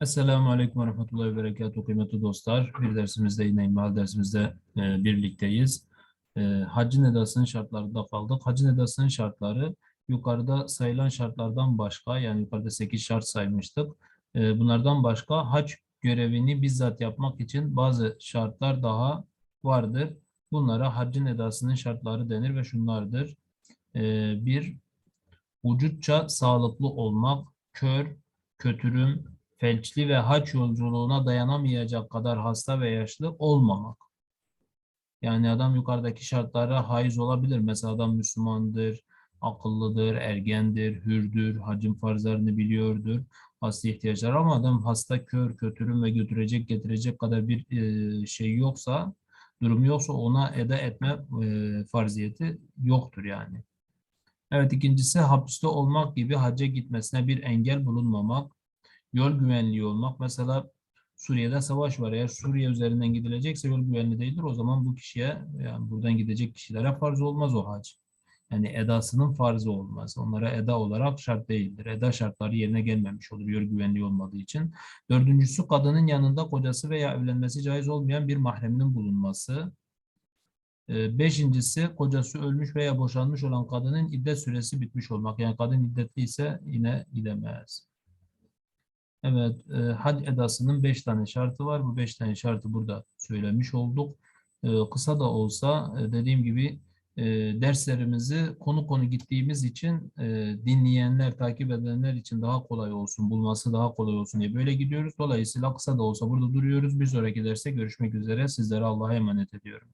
Esselamu Aleyküm ve Rahmetullahi ve Berekatuhu kıymetli dostlar. Bir dersimizde yine İlmihal dersimizde e, birlikteyiz. E, Haccın edasının şartlarında kaldık. Haccın edasının şartları yukarıda sayılan şartlardan başka yani yukarıda 8 şart saymıştık. E, bunlardan başka hac görevini bizzat yapmak için bazı şartlar daha vardır. Bunlara haccın edasının şartları denir ve şunlardır. E, bir, vücutça sağlıklı olmak, kör, kötürüm, felçli ve haç yolculuğuna dayanamayacak kadar hasta ve yaşlı olmamak. Yani adam yukarıdaki şartlara haiz olabilir. Mesela adam Müslümandır, akıllıdır, ergendir, hürdür, hacim farzlarını biliyordur, hasta ihtiyaçları ama adam hasta, kör, kötürüm ve götürecek, getirecek kadar bir e, şey yoksa, durum yoksa ona eda etme e, farziyeti yoktur yani. Evet ikincisi hapiste olmak gibi hacca gitmesine bir engel bulunmamak yol güvenliği olmak. Mesela Suriye'de savaş var. Eğer Suriye üzerinden gidilecekse yol güvenli değildir. O zaman bu kişiye yani buradan gidecek kişilere farz olmaz o hac. Yani edasının farzı olmaz. Onlara eda olarak şart değildir. Eda şartları yerine gelmemiş olur yol güvenliği olmadığı için. Dördüncüsü kadının yanında kocası veya evlenmesi caiz olmayan bir mahreminin bulunması. Ee, Beşincisi kocası ölmüş veya boşanmış olan kadının iddet süresi bitmiş olmak. Yani kadın iddetli ise yine gidemez. Evet, e, had edasının beş tane şartı var. Bu beş tane şartı burada söylemiş olduk. E, kısa da olsa e, dediğim gibi e, derslerimizi konu konu gittiğimiz için e, dinleyenler, takip edenler için daha kolay olsun, bulması daha kolay olsun diye böyle gidiyoruz. Dolayısıyla kısa da olsa burada duruyoruz. Bir sonraki derste görüşmek üzere. Sizlere Allah'a emanet ediyorum.